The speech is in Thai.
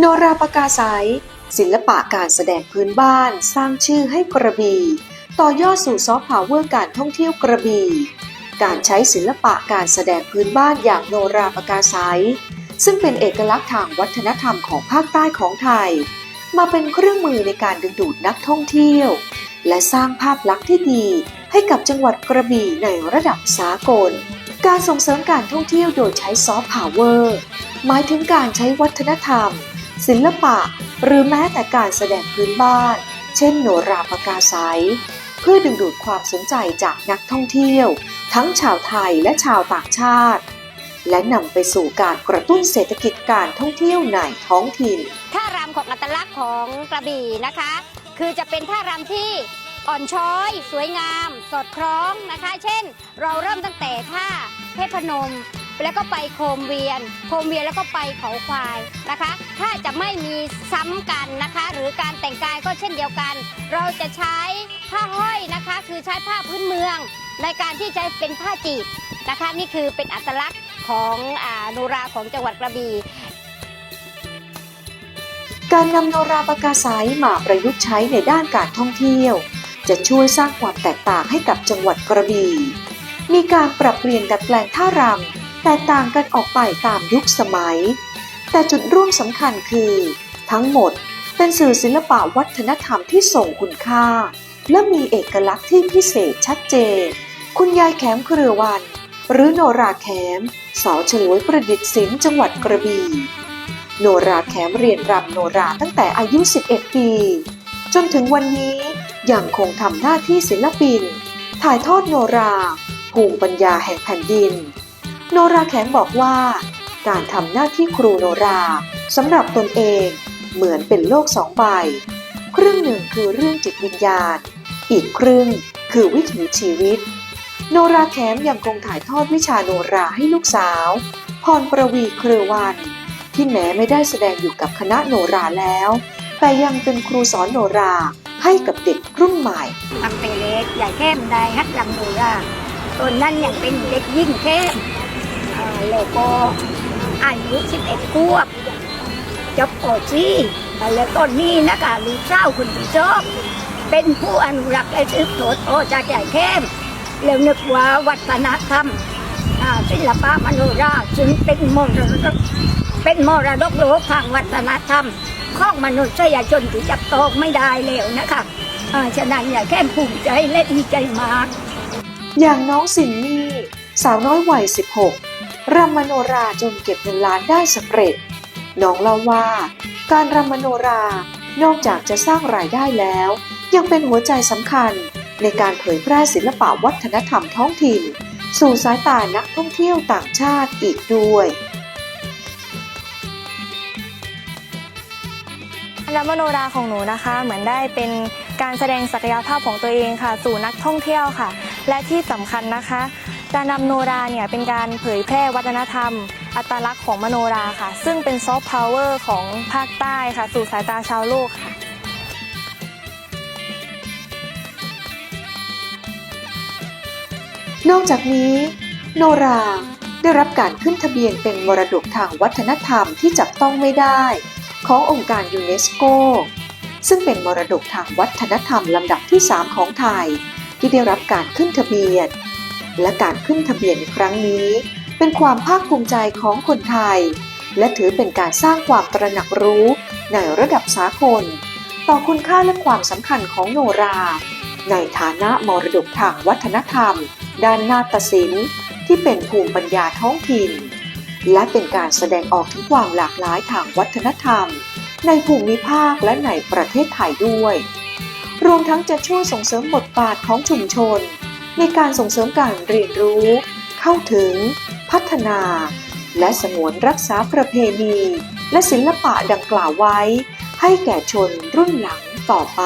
โนราปกาไซศิลปะการแสดงพื้นบ้านสร้างชื่อให้กระบี่ ต่อยอดสู่ซอฟต์พาวเวอร์การท่องเที่ยวกระบี่ การใช้ศิลปะการแสดงพื้นบ้านอย่างโนราปกาไซซึ่งเป็นเอกลักษณ์ทางวัฒนธรรมของภาคใต้ของไทย มาเป็นเครื่องมือในการดึงดูดนักท่องเที่ยว และสร้างภาพลักษณ์ที่ดีให้กับจังหวัดกระบี่ในระดับสากล การส่งเสริมการท่องเที่ยวโดยใช้ซอฟต์พาวเวอร์หมายถึงการใช้วัฒนธรรม ศิลปะ หรือแม้แต่การแสดงพื้นบ้าน เช่นโนราปกาไซเพื่อดึงดูดความสนใจจากนักท่องเที่ยว ทั้งชาวไทยและชาวต่างชาติ และนำไปสู่การกระตุ้นเศรษฐกิจการท่องเที่ยวในท้องถิ่นท่ารำของอัตลักษณ์ของกระบี่นะคะ คือจะเป็นท่ารำที่อ่อนช้อย สวยงาม สอดคล้องนะคะ เช่น เราเริ่มตั้งแต่ท่าเทพนม แล้วก็ไปโคมเวียน โคมเวียนแล้วก็ไปเขาควายนะคะ ถ้าจะไม่มีซ้ำกันนะคะ หรือการแต่งกายก็เช่นเดียวกัน เราจะใช้ผ้าห้อยนะคะ คือใช้ผ้าพื้นเมือง ในการที่จะเป็นผ้าจีบนะคะ นี่คือเป็นอัตลักษณ์ของอาโนราของจังหวัดกระบี่การนำโนราปกาไซมาประยุกต์ใช้ในด้านการท่องเที่ยว จะช่วยสร้างความแตกต่างให้กับจังหวัดกระบี่มีการปรับเปลี่ยนดัดแปลงท่ารำ แตกต่างกันออกไปตามยุคสมัย แต่จุดร่วมสำคัญคือ ทั้งหมดเป็นสื่อศิลปะวัฒนธรรมที่ส่งคุณค่า และมีเอกลักษณ์ที่พิเศษชัดเจน คุณยายแขมเครือวัน หรือโนราแขมสอฉลวยประดิษฐ์ศิลป์จังหวัดกระบี่โนราแขมเรียนรำโนราตั้งแต่อายุ 11 ปี จนถึงวันนี้ยังคงทำหน้าที่ศิลปิน ถ่ายทอดโนรา ภูมิปัญญาแห่งแผ่นดิน โนราแขมบอกว่า การทำหน้าที่ครูโนราสำหรับตนเองเหมือนเป็นโลกสองใบ ครึ่งหนึ่งคือเรื่องจิตวิญญาณ อีกครึ่งคือวิถีชีวิต โนราแขมยังคงถ่ายทอดวิชาโนราให้ลูกสาว พรประวีเครือวัน ที่แม้ไม่ได้แสดงอยู่กับคณะโนราแล้ว แต่ยังเป็นครูสอนโนราให้กับเด็กรุ่นใหม่ตั้งแต่เล็กใหญ่เข้มได้ฮัดลำโนราตอนนั้นยังเป็นเด็กยิ่งเข้ม แล้วก็อายุ11ขวบจบปอซี่แล้วตอนนี้นะคะลูกสาวคุณพี่ชอบเป็นผู้อนุรักษ์และสืบทอดต่อจากใหญ่เข้มแล้วนึกว่าวัฒนธรรมอ่าศิลปะมโนราจึงเป็นมรดกเป็นมรดกโลกทางวัฒนธรรมของมนุษยชนที่จับต้องไม่ได้แล้วนะคะอ่าฉะนั้นอย่าแค่ภูมิใจและดีใจมาก อย่างน้องสินนี่สาวน้อยวัย 16 รำมโนราจนเก็บเงินล้านได้สำเร็จ น้องเล่าว่า การรำมโนรานอกจากจะสร้างรายได้แล้ว ยังเป็นหัวใจสำคัญในการเผยแพร่ศิลปะวัฒนธรรมท้องถิ่น สู่สายตานักท่องเที่ยวต่างชาติอีกด้วยรำมโนราของหนูนะคะ เหมือนได้เป็นการแสดงศักยภาพของตัวเองค่ะ สู่นักท่องเที่ยวค่ะ และที่สำคัญนะคะ การนำโนราเนี่ยเป็นการเผยแพร่วัฒนธรรม อัตลักษณ์ของมโนราค่ะ ซึ่งเป็นซอฟต์พาวเวอร์ของภาคใต้ค่ะ สู่สายตาชาวโลกค่ะนอกจากนี้ โนราได้รับการขึ้นทะเบียนเป็นมรดกทางวัฒนธรรมที่จับต้องไม่ได้ ขององค์การยูเนสโก ซึ่งเป็นมรดกทางวัฒนธรรมลำดับที่ 3 ของไทย ที่ได้รับการขึ้นทะเบียน และการขึ้นทะเบียนในครั้งนี้ เป็นความภาคภูมิใจของคนไทย และถือเป็นการสร้างความตระหนักรู้ในระดับสากล ต่อคุณค่าและความสำคัญของโนรา ในฐานะมรดกทางวัฒนธรรม ด้านนาฏศิลป์ ที่เป็นภูมิปัญญาท้องถิ่น และเป็นการแสดงออกถึงความหลากหลายทางวัฒนธรรม ในภูมิภาคและในประเทศไทยด้วย รวมทั้งจะช่วยส่งเสริมบทบาทของชุมชน ในการส่งเสริมการเรียนรู้ เข้าถึง พัฒนา และสงวนรักษาประเพณี และศิลปะดังกล่าวไว้ ให้แก่ชนรุ่นหลังต่อไป